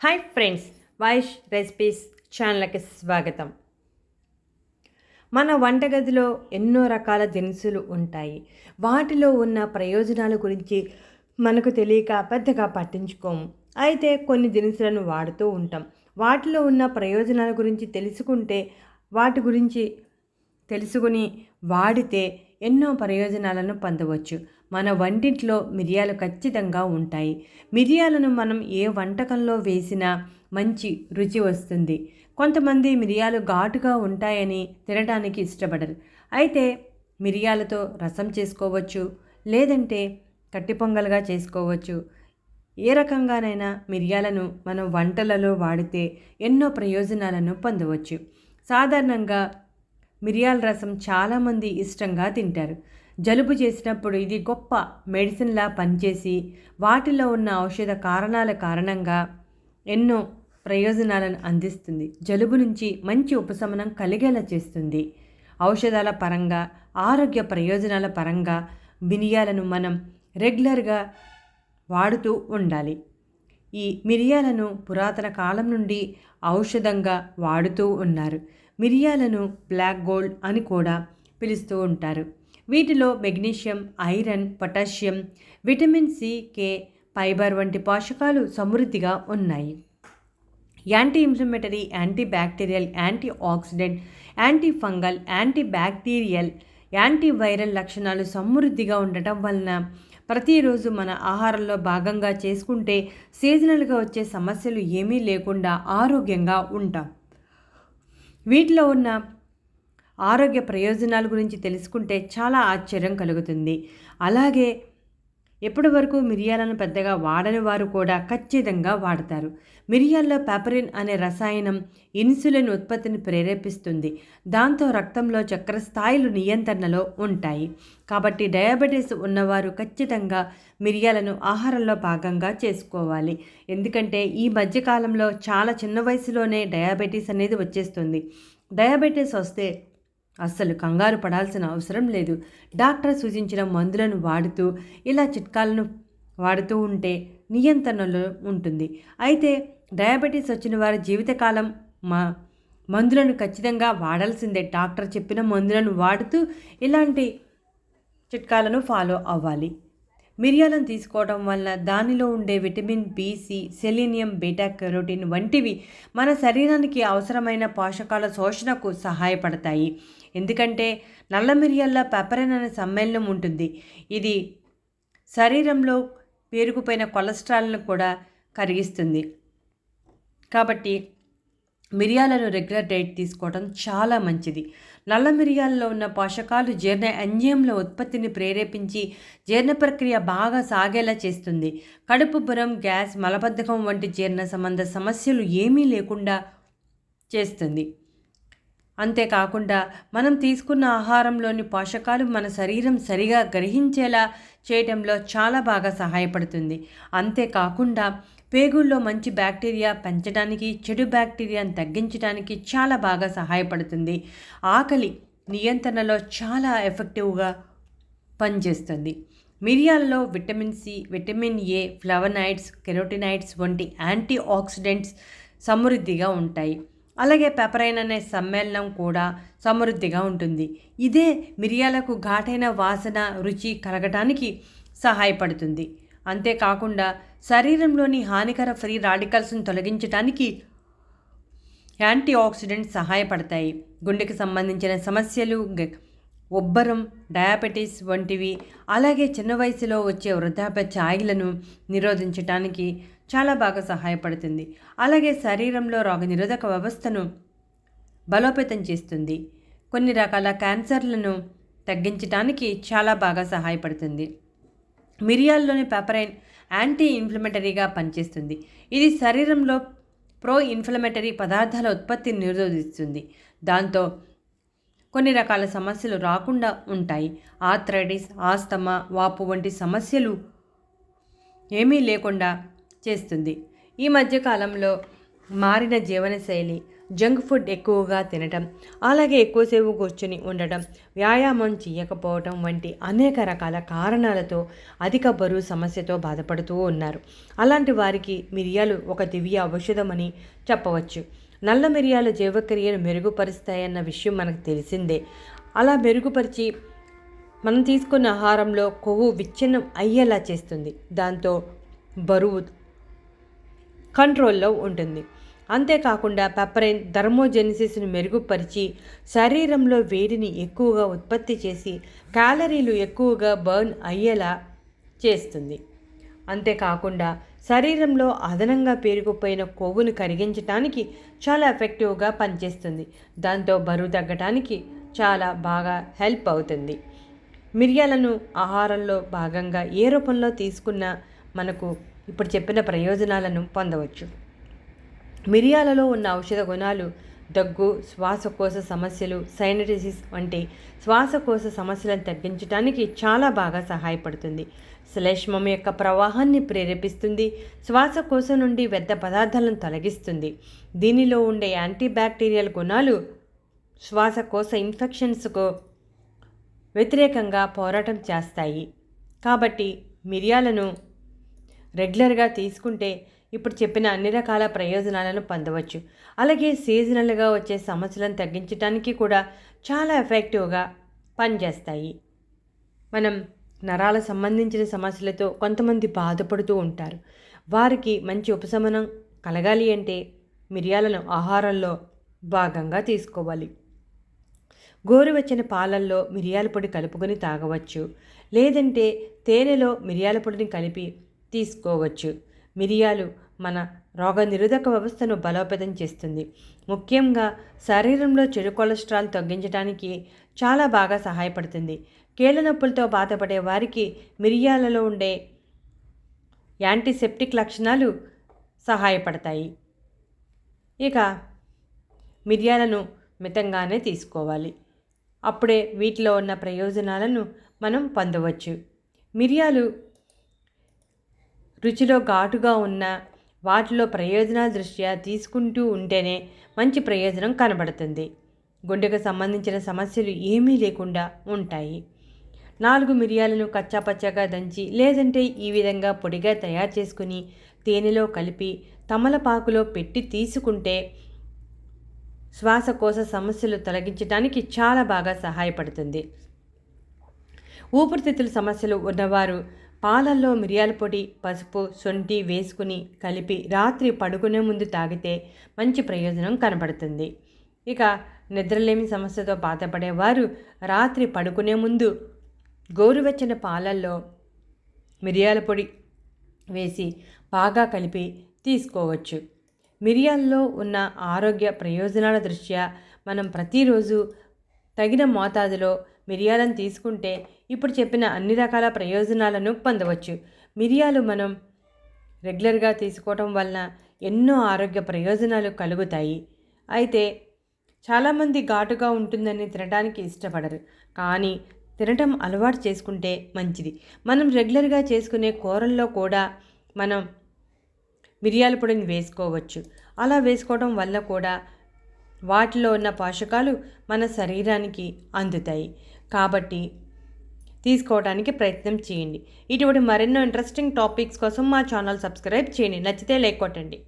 Hi friends వాయిష్ recipes ఛానల్కి స్వాగతం. మన వంటగదిలో ఎన్నో రకాల దినుసులు ఉంటాయి. వాటిలో ఉన్న ప్రయోజనాల గురించి మనకు తెలియక పెద్దగా పట్టించుకోము. అయితే కొన్ని దినుసులను వాడుతూ ఉంటాం. వాటిలో ఉన్న ప్రయోజనాల గురించి తెలుసుకుంటే వాటి గురించి తెలుసుకుని వాడితే ఎన్నో ప్రయోజనాలను పొందవచ్చు. మన వంటింట్లో మిరియాలు ఖచ్చితంగా ఉంటాయి. మిరియాలను మనం ఏ వంటకంలో వేసినా మంచి రుచి వస్తుంది. కొంతమంది మిరియాలు ఘాటుగా ఉంటాయని తినడానికి ఇష్టపడరు. అయితే మిరియాలతో రసం చేసుకోవచ్చు లేదంటే కట్టి పొంగల్గా చేసుకోవచ్చు. ఏ రకంగానైనా మిరియాలను మనం వంటలలో వాడితే ఎన్నో ప్రయోజనాలను పొందవచ్చు. సాధారణంగా మిరియాల రసం చాలామంది ఇష్టంగా తింటారు. జలుబు చేసినప్పుడు ఇది గొప్ప మెడిసిన్లా పనిచేసి వాటిలో ఉన్న ఔషధ కారణాల కారణంగా ఎన్నో ప్రయోజనాలను అందిస్తుంది. జలుబు నుంచి మంచి ఉపశమనం కలిగేలా చేస్తుంది. ఔషధాల పరంగా ఆరోగ్య ప్రయోజనాల పరంగా మిరియాలను మనం రెగ్యులర్గా వాడుతూ ఉండాలి. ఈ మిరియాలను పురాతన కాలం నుండి ఔషధంగా వాడుతూ ఉన్నారు. మిరియాలను బ్లాక్ గోల్డ్ అని కూడా పిలుస్తూ ఉంటారు. వీటిలో magnesium iron potassium vitamin C K fibre వంటి పోషకాలు సమృద్ధిగా ఉన్నాయి. Anti inflammatory antibacterial antioxidant antifungal antibacterial antiviral లక్షణాలు సమృద్ధిగా ఉండటం వలన ప్రతిరోజు మన ఆహారంలో భాగంగా చేసుకుంటే సీజనల్గా వచ్చే సమస్యలు ఏమీ లేకుండా ఆరోగ్యంగా ఉంటాం. వీటిలో ఉన్న ఆరోగ్య ప్రయోజనాల గురించి తెలుసుకుంటే చాలా ఆశ్చర్యం కలుగుతుంది. అలాగే ఎప్పటి వరకు మిరియాలను పెద్దగా వాడని వారు కూడా ఖచ్చితంగా వాడతారు. మిరియాల్లో పాపరిన్ అనే రసాయనం ఇన్సులిన్ ఉత్పత్తిని ప్రేరేపిస్తుంది. దాంతో రక్తంలో చక్కెర స్థాయిలు నియంత్రణలో ఉంటాయి. కాబట్టి డయాబెటీస్ ఉన్నవారు ఖచ్చితంగా మిరియాలను ఆహారంలో భాగంగా చేసుకోవాలి. ఎందుకంటే ఈ మధ్యకాలంలో చాలా చిన్న వయసులోనే డయాబెటీస్ అనేది వచ్చేస్తుంది. డయాబెటీస్ వస్తే అస్సలు కంగారు పడాల్సిన అవసరం లేదు. డాక్టర్ సూచించిన మందులను వాడుతూ ఇలా చిట్కాలను వాడుతూ ఉంటే నియంత్రణలో ఉంటుంది. అయితే డయాబెటీస్ వచ్చిన వారి జీవితకాలం మా మందులను ఖచ్చితంగా వాడాల్సిందే. డాక్టర్ చెప్పిన మందులను వాడుతూ ఇలాంటి చిట్కాలను ఫాలో అవ్వాలి. మిరియాలను తీసుకోవడం వల్ల దానిలో ఉండే vitamin B C selenium beta carotene వంటివి మన శరీరానికి అవసరమైన పోషకాల శోషణకు సహాయపడతాయి. ఎందుకంటే నల్ల మిరియాల్లో పెపరిన్ అనే సమ్మేళనం ఉంటుంది. ఇది శరీరంలో పేరుకుపోయిన కొలెస్ట్రాల్ను కూడా కరిగిస్తుంది. కాబట్టి మిరియాలను రెగ్యులర్ డైట్ తీసుకోవడం చాలా మంచిది. నల్ల మిరియాల్లో ఉన్న పోషకాలు జీర్ణ ఎంజియంల ఉత్పత్తిని ప్రేరేపించి జీర్ణ ప్రక్రియ బాగా సాగేలా చేస్తుంది. కడుపు బురం గ్యాస్ మలబద్ధకం వంటి జీర్ణ సంబంధ సమస్యలు ఏమీ లేకుండా చేస్తుంది. అంతేకాకుండా మనం తీసుకున్న ఆహారంలోని పోషకాలు మన శరీరం సరిగా గ్రహించేలా చేయటంలో చాలా బాగా సహాయపడుతుంది. అంతేకాకుండా పేగుల్లో మంచి బ్యాక్టీరియా పెంచడానికి చెడు బ్యాక్టీరియాను తగ్గించడానికి చాలా బాగా సహాయపడుతుంది. ఆకలి నియంత్రణలో చాలా ఎఫెక్టివ్గా పనిచేస్తుంది. మిరియాల్లో vitamin C vitamin A flavonoids carotenoids antioxidants oxidants సమృద్ధిగా ఉంటాయి. అలాగే పెపరైన్ అనే సమ్మేళనం కూడా సమృద్ధిగా ఉంటుంది. ఇదే మిరియాలకు ఘాటైన వాసన రుచి కలగటానికి సహాయపడుతుంది. అంతేకాకుండా శరీరంలోని హానికర ఫ్రీ రాడికల్స్ను తొలగించడానికి యాంటీ ఆక్సిడెంట్స్ సహాయపడతాయి. గుండెకి సంబంధించిన సమస్యలు ఉబ్బరం డయాబెటీస్ వంటివి అలాగే చిన్న వయసులో వచ్చే వృద్ధాప్య ఛాయలను నిరోధించడానికి చాలా బాగా సహాయపడుతుంది. అలాగే శరీరంలో రోగనిరోధక వ్యవస్థను బలోపేతం చేస్తుంది. కొన్ని రకాల క్యాన్సర్లను తగ్గించడానికి చాలా బాగా సహాయపడుతుంది. మిరియాల్లోని పెపరైన్ యాంటీ ఇన్ఫ్లమేటరీగా పనిచేస్తుంది. ఇది శరీరంలో ప్రో ఇన్ఫ్లమేటరీ పదార్థాల ఉత్పత్తిని నిరోధిస్తుంది. దాంతో కొన్ని రకాల సమస్యలు రాకుండా ఉంటాయి. ఆథ్రైటిస్ ఆస్తమా వాపు వంటి సమస్యలు ఏమీ లేకుండా చేస్తుంది. ఈ మధ్యకాలంలో మారిన జీవనశైలి జంక్ ఫుడ్ ఎక్కువగా తినటం అలాగే ఎక్కువసేపు కూర్చుని ఉండటం వ్యాయామం చేయకపోవటం వంటి అనేక రకాల కారణాలతో అధిక బరువు సమస్యతో బాధపడుతూ ఉన్నారు. అలాంటి వారికి మిరియాలు ఒక దివ్య ఔషధమని చెప్పవచ్చు. నల్ల మిరియాలు జీవక్రియను మెరుగుపరుస్తాయన్న విషయం మనకు తెలిసిందే. అలా మెరుగుపరిచి మనం తీసుకున్న ఆహారంలో కొవ్వు విచ్ఛిన్నం అయ్యేలా చేస్తుంది. దాంతో బరువు కంట్రోల్లో ఉంటుంది. అంతేకాకుండా పెప్పరైన్ థర్మోజెనిసిస్ను మెరుగుపరిచి శరీరంలో వేడిని ఎక్కువగా ఉత్పత్తి చేసి క్యాలరీలు ఎక్కువగా బర్న్ అయ్యేలా చేస్తుంది. అంతేకాకుండా శరీరంలో అదనంగా పేరుకుపోయిన కొవ్వును కరిగించడానికి చాలా ఎఫెక్టివ్గా పనిచేస్తుంది. దాంతో బరువు తగ్గడానికి చాలా బాగా హెల్ప్ అవుతుంది. మిరియాలను ఆహారంలో భాగంగా ఏ రూపంలో తీసుకున్నా మనకు ఇప్పుడు చెప్పిన ప్రయోజనాలను పొందవచ్చు. మిరియాలలో ఉన్న ఔషధ గుణాలు దగ్గు శ్వాసకోశ సమస్యలు సైనటిసిస్ వంటి శ్వాసకోశ సమస్యలను తగ్గించడానికి చాలా బాగా సహాయపడుతుంది. శ్లేష్మం యొక్క ప్రవాహాన్ని ప్రేరేపిస్తుంది శ్వాసకోశ నుండి వ్యర్థ పదార్థాలను తొలగిస్తుంది. దీనిలో ఉండే యాంటీబ్యాక్టీరియల్ గుణాలు శ్వాసకోశ ఇన్ఫెక్షన్స్కు వ్యతిరేకంగా పోరాటం చేస్తాయి. కాబట్టి మిరియాలను రెగ్యులర్గా తీసుకుంటే ఇప్పుడు చెప్పిన అన్ని రకాల ప్రయోజనాలను పొందవచ్చు. అలాగే సీజనల్గా వచ్చే సమస్యలను తగ్గించడానికి కూడా చాలా ఎఫెక్టివ్గా పనిచేస్తాయి. మనం నరాల సంబంధించిన సమస్యలతో కొంతమంది బాధపడుతూ ఉంటారు. వారికి మంచి ఉపశమనం కలగాలి అంటే మిరియాలను ఆహారంలో భాగంగా తీసుకోవాలి. గోరువెచ్చని పాలల్లో మిరియాల పొడి కలుపుకొని తాగవచ్చు. లేదంటే తేనెలో మిరియాల పొడిని కలిపి తీసుకోవచ్చు. మిరియాలు మన రోగనిరోధక వ్యవస్థను బలోపేతం చేస్తుంది. ముఖ్యంగా శరీరంలో చెడు కొలెస్ట్రాల్ తగ్గించడానికి చాలా బాగా సహాయపడుతుంది. కీళ్ళ నొప్పులతో బాధపడే వారికి మిరియాలలో ఉండే యాంటీసెప్టిక్ లక్షణాలు సహాయపడతాయి. ఇక మిరియాలను మితంగానే తీసుకోవాలి. అప్పుడే వీటిలో ఉన్న ప్రయోజనాలను మనం పొందవచ్చు. మిరియాలు రుచిలో ఘాటుగా ఉన్న వాటిలో ప్రయోజనాల దృష్ట్యా తీసుకుంటూ ఉంటేనే మంచి ప్రయోజనం కనబడుతుంది. గుండెకు సంబంధించిన సమస్యలు ఏమీ లేకుండా ఉంటాయి. నాలుగు మిరియాలను కచ్చాపచ్చాగా దంచి లేదంటే ఈ విధంగా పొడిగా తయారు చేసుకుని తేనెలో కలిపి తమలపాకులో పెట్టి తీసుకుంటే శ్వాసకోశ సమస్యలు తొలగించడానికి చాలా బాగా సహాయపడుతుంది. ఊపిరితిత్తుల సమస్యలు ఉన్నవారు పాలల్లో మిరియాల పొడి పసుపు శొంఠి వేసుకుని కలిపి రాత్రి పడుకునే ముందు తాగితే మంచి ప్రయోజనం కనబడుతుంది. ఇక నిద్రలేమి సమస్యతో బాధపడేవారు రాత్రి పడుకునే ముందు గోరువెచ్చని పాలల్లో మిరియాల పొడి వేసి బాగా కలిపి తీసుకోవచ్చు. మిరియాల్లో ఉన్న ఆరోగ్య ప్రయోజనాల దృష్ట్యా మనం ప్రతిరోజు తగిన మోతాదులో మిరియాలను తీసుకుంటే ఇప్పుడు చెప్పిన అన్ని రకాల ప్రయోజనాలను పొందవచ్చు. మిరియాలు మనం రెగ్యులర్గా తీసుకోవటం వలన ఎన్నో ఆరోగ్య ప్రయోజనాలు కలుగుతాయి. అయితే చాలామంది ఘాటుగా ఉంటుందని తినడానికి ఇష్టపడరు. కానీ తినటం అలవాటు చేసుకుంటే మంచిది. మనం రెగ్యులర్గా చేసుకునే కూరల్లో కూడా మనం మిరియాల పొడిని వేసుకోవచ్చు. అలా వేసుకోవడం వల్ల కూడా వాటిలో ఉన్న పోషకాలు మన శరీరానికి అందుతాయి. కాబట్టి తీసుకోవడానికి ప్రయత్నం చేయండి. ఇటువంటి మరెన్నో ఇంట్రెస్టింగ్ టాపిక్స్ కోసం మా ఛానల్ సబ్స్క్రైబ్ చేయండి. నచ్చితే లైక్ కొట్టండి.